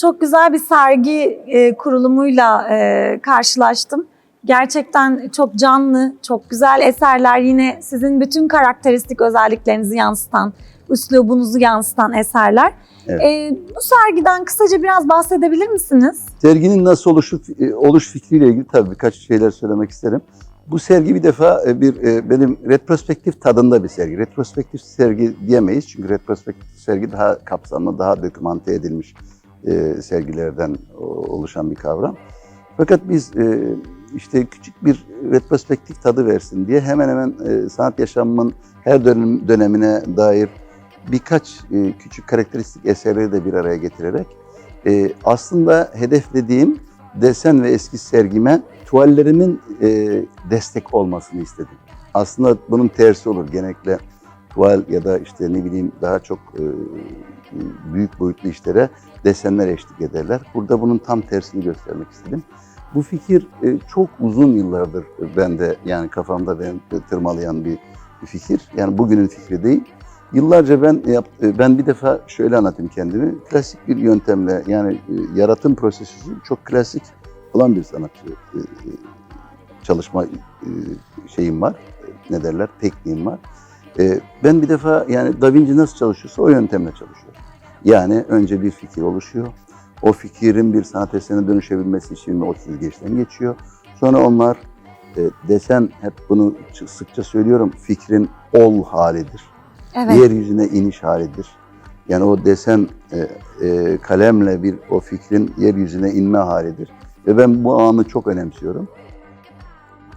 Çok güzel bir sergi e, kurulumuyla e, karşılaştım. Gerçekten çok canlı, çok güzel eserler. Yine sizin bütün karakteristik özelliklerinizi yansıtan, üslubunuzu yansıtan eserler. Evet. E, bu sergiden kısaca biraz bahsedebilir misiniz? Serginin nasıl oluşu, e, oluş fikriyle ilgili tabii birkaç şeyler söylemek isterim. Bu sergi bir defa e, bir e, benim retrospektif tadında bir sergi. Retrospektif sergi diyemeyiz çünkü retrospektif sergi daha kapsamlı, daha dokümante edilmiş e, sergilerden oluşan bir kavram. Fakat biz e, işte küçük bir retrospektif tadı versin diye hemen hemen e, sanat yaşamımın her dönem, dönemine dair birkaç e, küçük karakteristik eserleri de bir araya getirerek e, aslında hedeflediğim desen ve eski sergime tuvallerimin e, destek olmasını istedim. Aslında bunun tersi olur genellikle tuval ya da işte ne bileyim daha çok e, büyük boyutlu işlere desenler eşlik ederler. Burada bunun tam tersini göstermek istedim. Bu fikir e, çok uzun yıllardır bende yani kafamda ben tırmalayan bir fikir. Yani bugünün fikri değil. Yıllarca ben yap, e, ben bir defa şöyle anlatayım kendimi. Klasik bir yöntemle yani e, yaratım prosesi çok klasik olan bir sanatçı e, e, çalışma e, şeyim var. E, Ne derler? Tekniğim var. E, Ben bir defa yani Da Vinci nasıl çalışıyorsa o yöntemle çalışıyorum. Yani önce bir fikir oluşuyor. O fikirin bir sanat eserine dönüşebilmesi için o süzgeçten geçiyor. Sonra onlar e, desen hep bunu sıkça söylüyorum fikrin ol halidir Evet. yeryüzüne iniş halidir. Yani o desen e, e, kalemle bir o fikrin yeryüzüne inme halidir. Ve ben bu anı çok önemsiyorum.